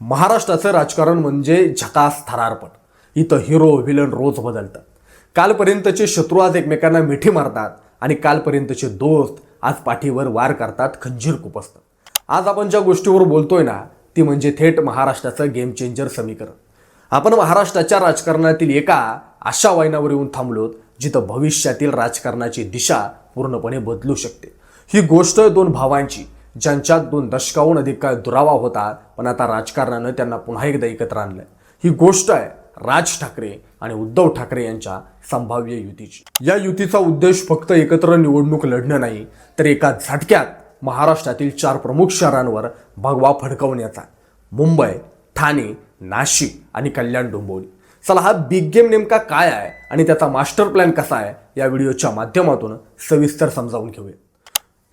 महाराष्ट्राचं राजकारण म्हणजे झकास थरारपट. इथं हिरो व्हिलन रोज बदलतात. कालपर्यंतचे शत्रू आज एकमेकांना मिठी मारतात आणि कालपर्यंतचे दोस्त आज पाठीवर वार करतात खंजीर खुपसतात आज आपण ज्या गोष्टीवर बोलतोय ना ती म्हणजे थेट महाराष्ट्राचं गेम चेंजर समीकरण. आपण महाराष्ट्राच्या राजकारणातील एका अशा वाहिन्यावर येऊन थांबलोत जिथं भविष्यातील राजकारणाची दिशा पूर्णपणे बदलू शकते. ही गोष्ट दोन भावांची ज्यांच्यात दोन दशकाहून अधिक काळ दुरावा होता पण आता राजकारणानं त्यांना पुन्हा एकदा एकत्र आणलंय. ही गोष्ट आहे राज ठाकरे आणि उद्धव ठाकरे यांच्या संभाव्य युतीची. या युतीचा उद्देश फक्त एकत्र निवडणूक लढणं नाही तर एका झटक्यात महाराष्ट्रातील चार प्रमुख शहरांवर भगवा फडकवण्याचा. मुंबई ठाणे नाशिक आणि कल्याण डोंबिवली. चला हा बिग गेम नेमका काय आहे आणि त्याचा मास्टर प्लॅन कसा आहे या व्हिडिओच्या माध्यमातून सविस्तर समजावून घेऊया.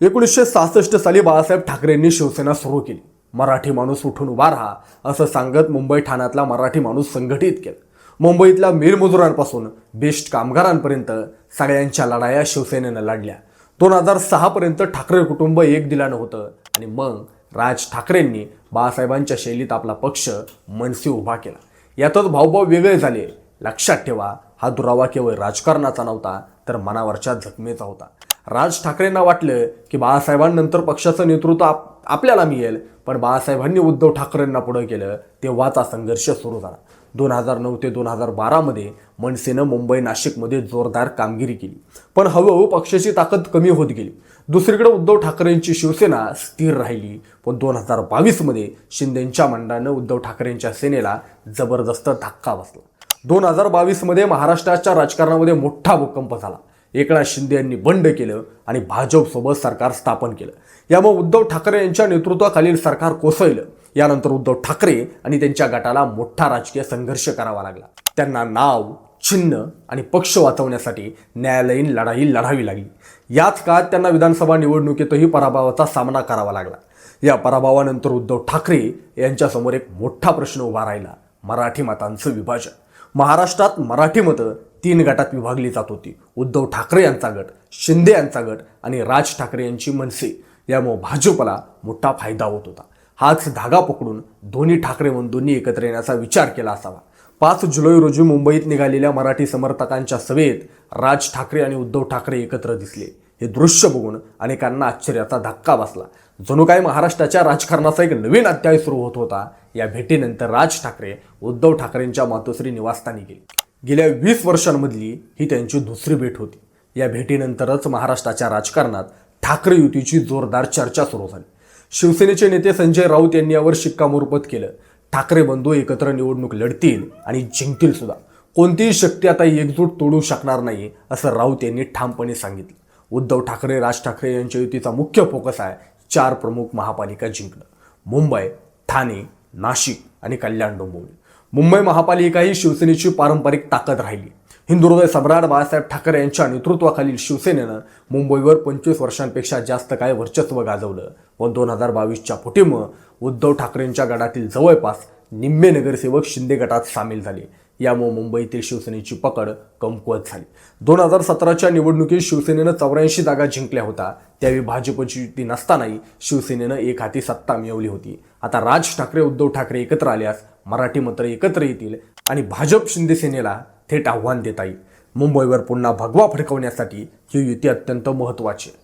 एकोणीसशे सहासष्ट साली बाळासाहेब ठाकरेंनी शिवसेना सुरू केली. मराठी माणूस उठून उभा राहा असं सांगत मुंबई ठाण्यातला मराठी माणूस संघटित केलं. मुंबईतल्या मिलमजुरांपासून बेस्ट कामगारांपर्यंत सगळ्यांच्या लढाया शिवसेनेनं लढल्या. दोन हजार सहापर्यंत ठाकरे कुटुंब एक दिलानं होतं आणि मग राज ठाकरेंनी बाळासाहेबांच्या शैलीत आपला पक्ष मनसे उभा केला. यातच भाऊभाऊ वेगळे झाले. लक्षात ठेवा हा दुरावा केवळ राजकारणाचा नव्हता तर मनावरच्या जखमेचा होता. राज ठाकरेंना वाटलं की बाळासाहेबांनंतर पक्षाचं नेतृत्व आप आपल्याला मिळेल. पण बाळासाहेबांनी उद्धव ठाकरेंना पुढं केलं तेव्हाचा संघर्ष सुरू झाला. दोन हजार नऊ ते दोन हजार बारामध्ये मनसेनं मुंबई नाशिकमध्ये जोरदार कामगिरी केली. पण हळूहळू पक्षाची ताकद कमी होत गेली. दुसरीकडे उद्धव ठाकरेंची शिवसेना स्थिर राहिली. पण दोन हजार बावीसमध्ये शिंदेंच्या मंडळानं उद्धव ठाकरेंच्या सेनेला जबरदस्त धक्का बसला. दोन हजार बावीसमध्ये महाराष्ट्राच्या राजकारणामध्ये मोठा भूकंप झाला. एकनाथ शिंदे यांनी बंड केलं आणि भाजपसोबत सरकार स्थापन केलं. यामुळे उद्धव ठाकरे यांच्या नेतृत्वाखालील सरकार कोसळलं. यानंतर उद्धव ठाकरे आणि त्यांच्या गटाला मोठा राजकीय संघर्ष करावा लागला. त्यांना नाव चिन्ह आणि पक्ष वाचवण्यासाठी न्यायालयीन लढाई लढावी लागली. याच काळात त्यांना विधानसभा निवडणुकीतही पराभवाचा सामना करावा लागला. या पराभवानंतर उद्धव ठाकरे यांच्यासमोर एक मोठा प्रश्न उभा राहिला. मराठी मतांचं विभाजन. महाराष्ट्रात मराठी मतं तीन गटात विभागली जात होती. उद्धव ठाकरे यांचा गट शिंदे यांचा गट आणि राज ठाकरे यांची मनसे. यामुळे भाजपला मोठा फायदा होत होता. हाच धागा पकडून दोन्ही ठाकरे म्हणून दोन्ही एकत्र येण्याचा विचार केला असावा. पाच जुलै रोजी मुंबईत निघालेल्या मराठी समर्थकांच्या सभेत राज ठाकरे आणि उद्धव ठाकरे एकत्र दिसले. हे दृश्य बघून अनेकांना आश्चर्याचा धक्का बसला. जणू काय महाराष्ट्राच्या राजकारणाचा एक नवीन अध्याय सुरू होत होता या भेटीनंतर राज ठाकरे उद्धव ठाकरेंच्या मातोश्री निवासस्थानी गेले. गेल्या वीस वर्षांमधली ही त्यांची दुसरी भेट होती. या भेटीनंतरच महाराष्ट्राच्या राजकारणात ठाकरे युतीची जोरदार चर्चा सुरू झाली. शिवसेनेचे नेते संजय राऊत यांनी यावर शिक्कामोर्पत केलं. ठाकरे बंधू एकत्र निवडणूक लढतील आणि जिंकतील सुद्धा. कोणतीही शक्ती आता एकजूट तोडू शकणार नाही असं राऊत यांनी ठामपणे सांगितलं. उद्धव ठाकरे राज ठाकरे यांच्या युतीचा मुख्य फोकस आहे. चार प्रमुख महापालिका जिंकणं. मुंबई ठाणे नाशिक आणि कल्याण डोंबिवली. मुंबई महापालिका ही शिवसेनेची पारंपरिक ताकद राहिली. हिंदुहृदय सम्राट बाळासाहेब ठाकरे यांच्या नेतृत्वाखालील शिवसेनेनं मुंबईवर पंचवीस वर्षांपेक्षा जास्त काळ वर्चस्व गाजवलं व दोन हजार बावीसच्या फुटीमुळं उद्धव ठाकरेंच्या गटातील जवळपास निम्मे नगरसेवक शिंदे गटात सामील झाले. यामुळे मुंबईतील शिवसेनेची पकड कमकुवत झाली. दोन हजार सतराच्या निवडणुकीत शिवसेनेनं चौऱ्याऐंशी जागा जिंकल्या होत्या त्यावेळी भाजपची युती नसतानाही शिवसेनेनं एक हाती सत्ता मिळवली होती. आता राज ठाकरे उद्धव ठाकरे एकत्र आल्यास मराठी मतं एकत्र येतील आणि भाजप शिंदेसेनेला थेट आव्हान देता येईल मुंबईवर पुन्हा भगवा फडकवण्यासाठी ही युती अत्यंत महत्त्वाची. आहे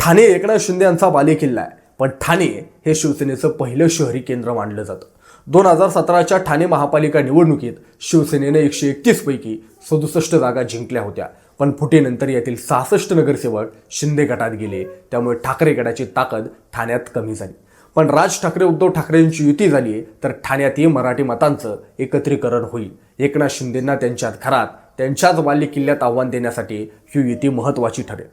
ठाणे एकनाथ शिंदे यांचा बालेकिल्ला आहे पण ठाणे हे शिवसेनेचं पहिलं शहरी केंद्र मानलं जातं. दोन हजार सतराच्या ठाणे महापालिका निवडणुकीत शिवसेनेनं एकशे एकतीसपैकी सदुसष्ट जागा जिंकल्या होत्या पण फुटीनंतर यातील सहासष्ट नगरसेवक शिंदे गटात गेले त्यामुळे ठाकरे गटाची ताकद ठाण्यात कमी झाली. पण राज ठाकरे उद्धव ठाकरेंची युती झाली तर ठाण्यातही मराठी मतांचं एकत्रीकरण होईल. एकनाथ शिंदेंना त्यांच्या घरात त्यांच्याच बाल्य किल्ल्यात आव्हान देण्यासाठी ही युती महत्त्वाची ठरेल.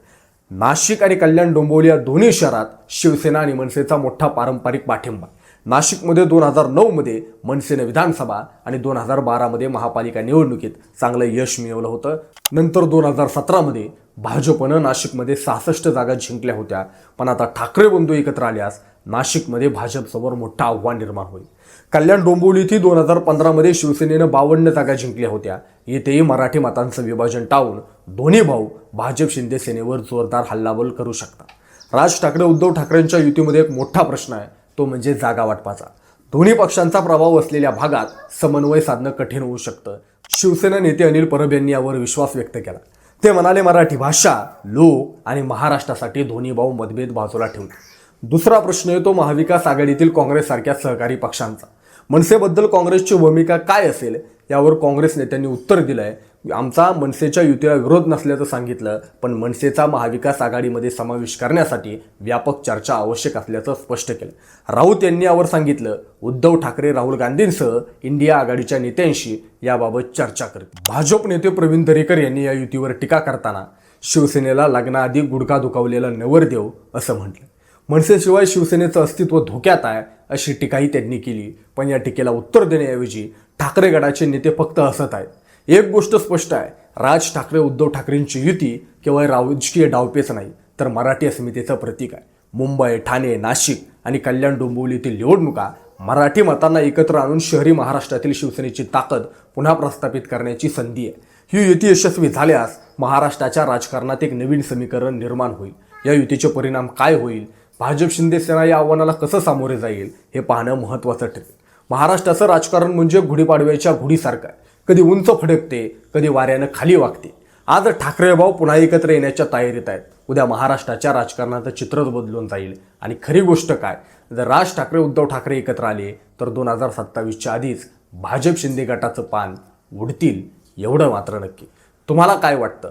नाशिक आणि कल्याण डोंबिवली या दोन्ही शहरात शिवसेना आणि मनसेचा मोठा पारंपरिक पाठिंबा. नाशिकमध्ये दोन हजार नऊमध्ये मनसेने विधानसभा आणि दोन हजार बारामध्ये महापालिका निवडणुकीत चांगलं यश मिळवलं होतं. नंतर दोन हजार सतरामध्ये भाजपनं नाशिकमध्ये सहासष्ट जागा जिंकल्या होत्या. पण आता ठाकरे बंधू एकत्र आल्यास नाशिकमध्ये भाजपसमोर मोठं आव्हान निर्माण होईल. कल्याण डोंबिवलीतही दोन हजार पंधरामध्ये शिवसेनेनं बावन्न जागा जिंकल्या होत्या. येथेही मराठी मतांचं विभाजन टाळून दोन्ही भाऊ भाजप शिंदे सेनेवर जोरदार हल्लाबोल करू शकतात. राज ठाकरे उद्धव ठाकरेंच्या युतीमध्ये एक मोठा प्रश्न आहे. तो म्हणजे जागा वाटपाचा. दोन्ही पक्षांचा प्रभाव असलेल्या भागात समन्वय साधणं कठीण होऊ शकतं. शिवसेना नेते अनिल परब यांनी यावर विश्वास व्यक्त केला. ते म्हणाले मराठी भाषा लोक आणि महाराष्ट्रासाठी दोन्ही भाऊ मतभेद बाजूला ठेवले दुसरा प्रश्न येतो महाविकास आघाडीतील काँग्रेससारख्या सहकारी पक्षांचा. मनसेबद्दल काँग्रेसची भूमिका काय असेल यावर काँग्रेस नेत्यांनी उत्तर दिलंय. आमचा मनसेच्या युतीला विरोध नसल्याचं सांगितलं पण मनसेचा महाविकास आघाडीमध्ये समावेश करण्यासाठी व्यापक चर्चा आवश्यक असल्याचं स्पष्ट केलं. राऊत यांनी यावर सांगितलं उद्धव ठाकरे राहुल गांधींसह इंडिया आघाडीच्या नेत्यांशी याबाबत चर्चा करतील. भाजप नेते प्रवीण दरेकर यांनी या युतीवर टीका करताना शिवसेनेला लग्नाआधी गुडघा दुखावलेला नवरदेव असं म्हटलं. मनसेशिवाय शिवसेनेचं अस्तित्व धोक्यात आहे अशी टीकाही त्यांनी केली. पण या टीकेला उत्तर देण्याऐवजी ठाकरे गटाचे नेते फक्त हसत आहेत. एक गोष्ट स्पष्ट आहे राज ठाकरे उद्धव ठाकरेंची युती केवळ राजकीय डावपेच नाही तर मराठी अस्मितेचं प्रतीक आहे. मुंबई ठाणे नाशिक आणि कल्याण डोंबिवलीतील निवडणुका मराठी मतांना एकत्र आणून शहरी महाराष्ट्रातील शिवसेनेची ताकद पुन्हा प्रस्थापित करण्याची संधी आहे. ही युती यशस्वी झाल्यास महाराष्ट्राच्या राजकारणात एक नवीन समीकरण निर्माण होईल. या युतीचे परिणाम काय होईल भाजप शिंदे सेना या आव्हानाला कसं सामोरे जाईल हे पाहणं महत्त्वाचं ठरेल. महाराष्ट्राचं राजकारण म्हणजे गुढीपाडव्याच्या गुढीसारखं आहे. कधी उंच फडकते कधी वाऱ्यानं खाली वागते. आज ठाकरे भाऊ पुन्हा एकत्र येण्याच्या तयारीत आहेत. उद्या महाराष्ट्राच्या राजकारणाचं चित्रच बदलून जाईल. आणि खरी गोष्ट काय? जर राज ठाकरे उद्धव ठाकरे एकत्र आले तर दोन हजार सत्तावीसच्या आधीच भाजप शिंदे गटाचं पान उडतील एवढं मात्र नक्की. तुम्हाला काय वाटतं?